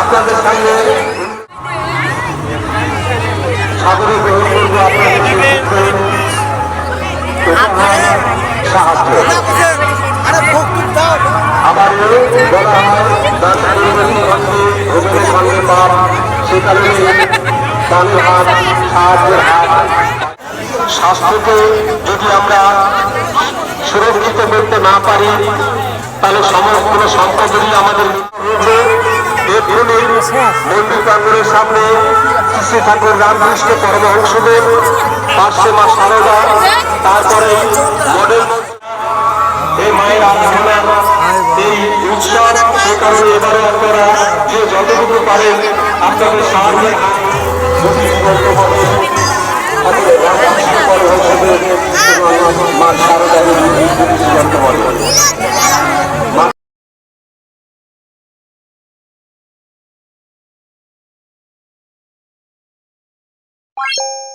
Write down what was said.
আপনাদের সামনে সাদরে গ্রহণ করব আপনাদের স্বাস্থ্যকে যদি আমরা সুরক্ষিত করতে না পারি, তাহলে সমস্ত সম্পদই আমাদের রয়েছে, এক্ষুনি মন্দির প্রাঙ্গণের সামনে শ্রী ঠাকুর রামকৃষ্ণ পরমহংসদেব পার্শ্বে মা সারদা, তারপরে মডেল তারপরে এবারে আপনারা যে যতটুকু পারেন আপনাদের সাহায্যে মা you